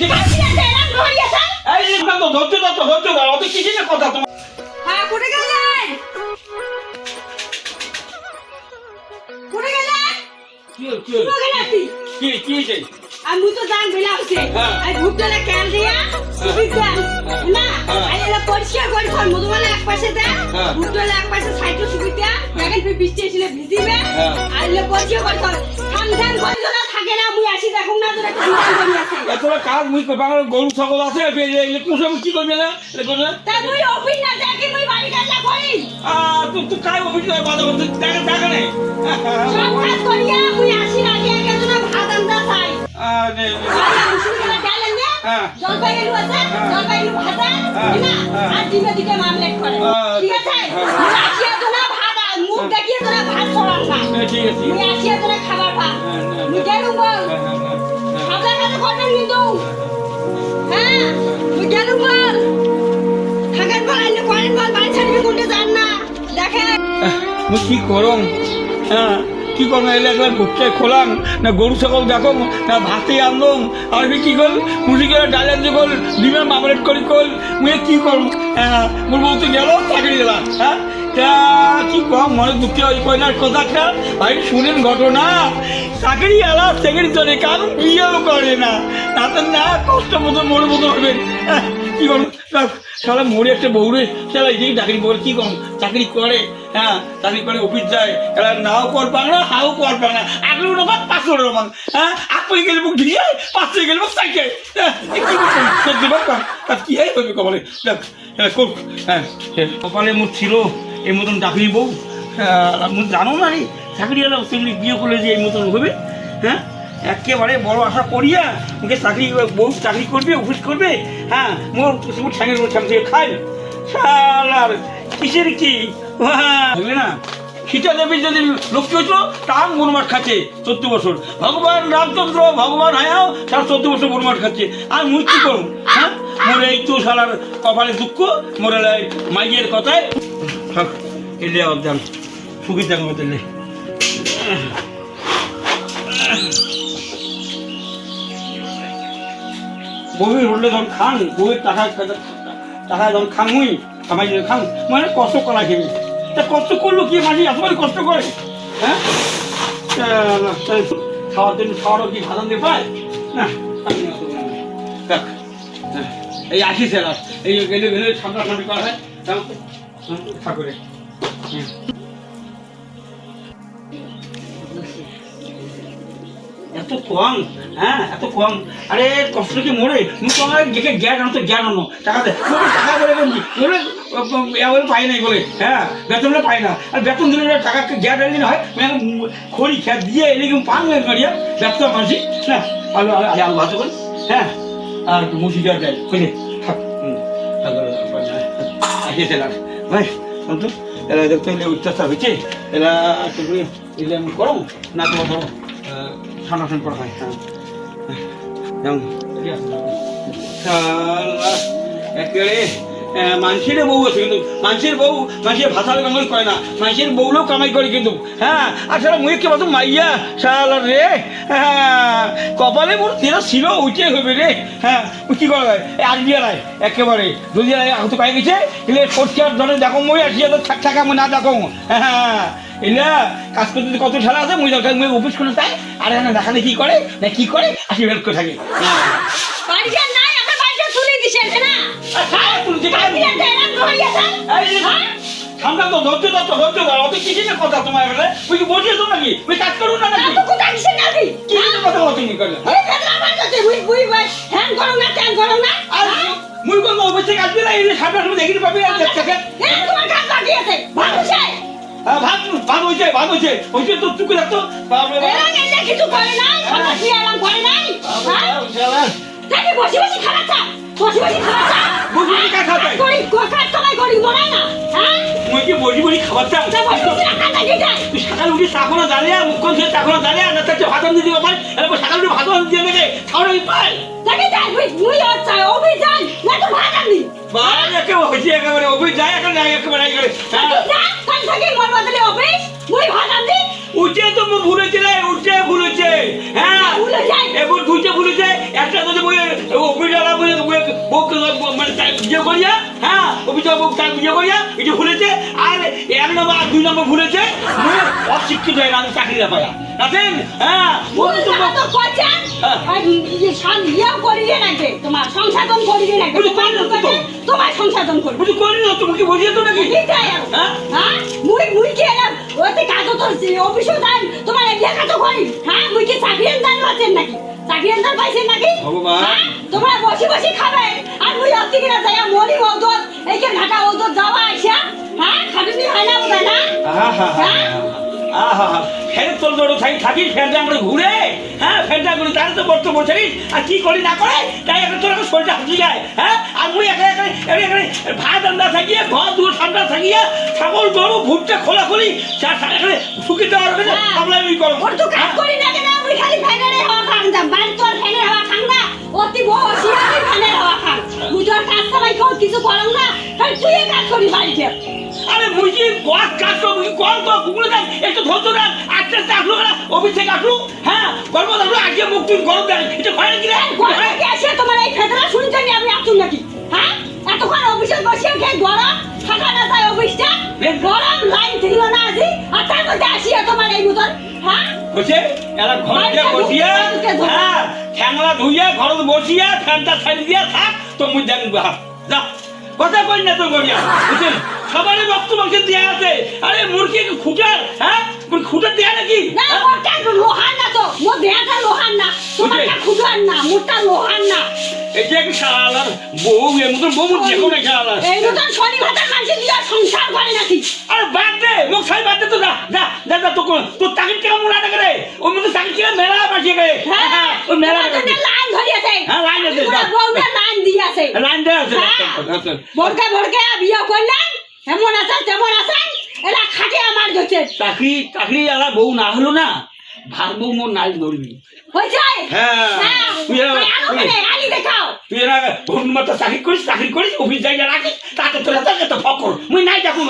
ঠিক আছে? এই না তো ধৈর্য ধর তো ধৈর্য ধর অত কিসের কথা তোমার? হ্যাঁ কোটে গেলেন কোটে গেলেন কি কি কি কি আমি তো হ্যাঁ। ভুট্টালে দিয়া না হ্যাঁ। আমি এলা পরিষ্কার করে ফল মধুমালা এক পাশে দেন হ্যাঁ। ভুট্টালে এক পাশে সাইডে সুবি দেন দেখেন বৃষ্টি এসে ভিজিবে। আর এলা পরিষ্কার করে ফল ঠান ঠান করে না থাকে না মুই আসি দেখুন না তোরা ঠান ঠান এতটা কাজ মুই আমার গরু ছাগল আছে এগুলো সময় কি করবে না এটা করবে না তা তুই অফিস না দেখি মুই বাড়ি কাজটা করি আহ, তুই তুই কাই অফিস করে বাধা করতে টাকা টাকা নেই সব কাজ করিয়া মুই আসি আগে আগে তো ভাত আনতে চাই আহ, নে, নে। না হ্যাঁ। জলপাই আলু আছে হ্যাঁ। জলপাই ভাজা হ্যাঁ। না। আর ডিমে দিকে মামলেট করে। ঠিক আছে। আসিয়া তো না ভাত মুখ দেখিয়ে তো না ভাত ছড়ান না ঠিক আছে আছে আসিয়া তো কি করম হ্যাঁ কি করম এলে একলা ভুট্টে খোলাম না গরু ছাগল দেখো না ভাতে আনলাম আর আমি কি করল মুসিকে ডালে আনতে কল ডিমের মামলেট করি কল মুই কি করম হ্যাঁ মোর বলতে গেল চাকরি গেলাম হ্যাঁ কি কম? মনে দুঃখে ওই কয়নার কথাটা ভাই শুনেন ঘটনা। চাকরি এলা চাকরি চলে কারণ বিয়েও করে না। তাতে না কষ্ট মতো মনে মতো হবে হ্যাঁ, কি করুন সারা মোড়ে একটা বউরে সারা এই চাকরি করে কি করুন চাকরি করে হ্যাঁ চাকরি করে অফিস যায়। এরা নাও কর পাং না হাও কর পাং না। আগলো রকম পাঁচশো রকম হ্যাঁ? আগ পরে গেলে মুখ ঢিয়ে পাঁচশো গেলে মুখ সাইকে সত্যি বাবা তার কি হয় হবে কপালে? হ্যাঁ কপালে মোট ছিল এই মতন চাকরি বউ। হ্যাঁ, জানো না রে চাকরি এলো সেগুলি বিয়ে করলে যে এই মতন হবে হ্যাঁ? একেবারে বড় আশা করিয়া মুখে চাকরি, বউ চাকরি করবে অফিস করবে হ্যাঁ মোর মোর ঠ্যাং দিয়ে খাই শালার, কিসের কি? বুঝলে না? সীতা দেবীর যদি লক্ষ্য হতো তার বনমাট খাচ্ছে চোদ্দ বছর। ভগবান রামচন্দ্র, ভগবান হায়াও তার চোদ্দ বছর বনমাট খাচ্ছে। আর মুই কি করুন হ্যাঁ? মোর এই তো শালার কপালে দুঃখ, মোর মাইয়ের কথায়। এলে অজ্ঞান সুখী থাকব তাহলে। বউয়ের উঠলে যখন খান বউয়ের টাকা টাকা যখন খান মুই কামাই দিয়ে খান মানে কষ্ট করা খেয়ে তা কষ্ট করল কি মাঝে? এতবারই কষ্ট করে। হ্যাঁ? খাওয়ার জন্য খাওয়ারও কি ভালো দিয়ে পায়? না। দেখ, হ্যাঁ, এই আসিস এরা এই গেলে গেলে ঠান্ডা ঠান্ডি করা হয়। হ্যাঁ, ঠাকুরে। এত কম হ্যাঁ এত কম। আরে, কষ্ট কি মরে? মুখ আমার দেখে জ্ঞান আনতো জ্ঞান আনো টাকা দে। টাকা করে এবার পাই নাই, বলে। হ্যাঁ বেতনটা পাই না। আর বেতন দিলে টাকা জ্ঞান দিলে হয়? মানে খড়ি খেত দিয়ে এলে কিন্তু পান করিয়া ব্যবসা মানসি হ্যাঁ আলো আলো আলো করে হ্যাঁ আর মুসিদার দেয় খুঁজে থাক আসিয়েছে এরা দেখতে এলে অত্যাচার হয়েছে। এরা তুমি করো, না তোমার করো ঠান্ডা ঠান্ডা করা হয় হ্যাঁ মানুষের বউ আছে কিন্তু মানুষের বউ মানুষের ভাষার কামাই করে না মানুষের বউলেও কামাই করে কিন্তু হ্যাঁ আর সারা মুখে কে বলতো মাইয়া, শালা রে হ্যাঁ কপালে মোর তেরা ছিল উঠে হবে রে হ্যাঁ কি করা যায়? দিয়ে নাই একেবারে, যদি হয়তো পাই গেছে এলে ফোরচার ধরে দেখো, মই আসিয়া থাক থাকা মই না দেখো হ্যাঁ এলে কাজ করতে কত ঠেলা আছে মুই দরকার মুই অফিস করে তাই আর এখানে দেখানে কি করে না কি করে আসি বের করে থাকে। হ্যাঁ নাই আমার বাড়িটা তুলে দিছেন না। তো ধৈর্য ধৈর্য অত কথা তোমার এবারে তুই কি বসিয়ে তো নাকি? তুই কাজ করুন না নাকি? তো কোথায় দিছেন নাকি? কি কথা বলো তুমি করলে এই ফেদরা আমার কাছে বুই বুই বুই করো না করো না। আর মুই কোন অবশ্যই কাজ দিলা এই সামনে সামনে দেখিনি পাবি আর দেখ হয়েছে ভাত হয়েছে হয়েছে তো রাখতো এনে কিছু করে নাই? করে নাই বসে বসে বসে বসে বসে না হ্যাঁ? কি বসি বসি খাবার তুই সকাল উঠি চাকরা মুখখন চাকরা না ভাত আনতে দিবা এরপর সকাল উঠে ভাত আনতে দিয়ে খাওয়া পাই আচ্ছা অভিযান না তো ভাত আনবি। বাড়ি একেবারে হয়েছে একেবারে অফিস যায় একেবারে হ্যাঁ অভিযোগ তার বিয়ে করিয়া কিছু ভুলেছে আর এক নম্বর আর দুই নম্বর ভুলেছে অশিক্ষিত হয়ে আমি চাকরি না পায়া। রাখেন? হ্যাঁ ও তো করছেন হ্যাঁ। ইয়ে করিয়ে তোমার সংশোধন করিয়ে তোমার সংশোধন করবে। বুঝি করি না তোমাকে বলিয়ে তো নাকি? হ্যাঁ? হ্যাঁ? মুই মুই কি এলাম? ওতে কাগজ তো অফিসও দেন তোমার এলিয়া কাজ করি হ্যাঁ মুই কি চাকরিয়ান দান নাকি? চাকরিয়ান পাইছেন নাকি? ভগবান। তোমরা বসে বসে খাবে। আর মুই অতি কিনা যাই মরি ঔষধ এইকে ঘাটা ঔষধ যাওয়া আইসা হ্যাঁ? খাবি নি হয় না বোধ না? ফের তোর জোড়ো থাকি থাকি ফেরটা আমরা ঘুরে হ্যাঁ? ফেরটা ঘুরে তাহলে তো বর্ত বসে আর কি করি না করে তাই এখন তোর এখন শরীরটা হাসি যায় হ্যাঁ? আর মুই এখানে এখানে এখানে এখানে ভাত আন্দা থাকিয়ে ঘর ঠান্ডা থাকিয়া ছাগল গরু ভুট্টা খোলা খুলি এখানে শুকিয়ে দেওয়ার হয়ে। আমরা আমি করো। তো কাজ করি না। মুই খালি ফ্যানের হাওয়া খান যাম বাড়ি তোর ফ্যানের হাওয়া খান না অতি বসি আমি ফ্যানের হাওয়া খান। মুই তোর কাজ সবাই কেউ কিছু করম না তাই তুই কাজ করি বাড়িতে আরে মুই কি বাস কাজ করব কি কল তো কুকুরে দেন একটু ধৈর্য দেন আস্তে আস্তে আসলো না অফিস থেকে আসলো হ্যাঁ গল্প আসলো আজকে মুখ তুই গরম দেন এটা হয় নাকি রে? ঘরে কি আসে তোমার এই ফেতরা শুনতে নি আমি আসুন নাকি? হ্যাঁ? এতক্ষণ অফিসে বসে খেয়ে গরম থাকা না যায় অফিসটা গরম লাইন ছিল না আজি আর তার মধ্যে আসিয়া তোমার এই মতন হ্যাঁ? বসে এরা ঘরে বসিয়া হ্যাঁ ঠ্যাংলা ধুইয়া ঘর বসিয়া ফ্যানটা ছাড়ি দিয়া থাক তো মুই জানি যা কথা কই না তো গড়িয়া? বুঝছেন? সবারই বক্তব্য দেয়া আছে। আরে মুরগি খুঁটার? হ্যাঁ? খুঁটার দেয়া নাকি? না হ্যাঁ? লোহার না তো। মোর দেহটা লোহার না। তোমারটা খুদার না মোরটা লোহার না। এটা কি শালার বউ এর মতন বউ শালার এই মতন শনি দিয়ে সংসার করে নাকি? আরে বাদ দে মুখ বাদ দে তো যা যা যা যা তো ওর মধ্যে চাকরি টাকা মেলা বাসিয়ে গেলে হ্যাঁ হ্যাঁ ওই মেলা তোমার জন্য লাইন ধরিয়েছে হ্যাঁ, লাইন আছে, পুরা যাও। বউটা লাইন লাইন দেওয়া আছে হ্যাঁ। ভরকে ভরকে বিয়ে করলেন এমন আছে তেমন আছে এরা খাটে আমার ধরছে। চাকরি চাকরি আলা বউ না হলো না। ভার বউ মোর নাই ধরবি হ্যাঁ। হ্যাঁ তুই তুই এরা ভুল মতো চাকরি করিস চাকরি করিস অফিস যাই রাখিস তাতে তোর তাকে তো ফকর। মুই নাই দেখুন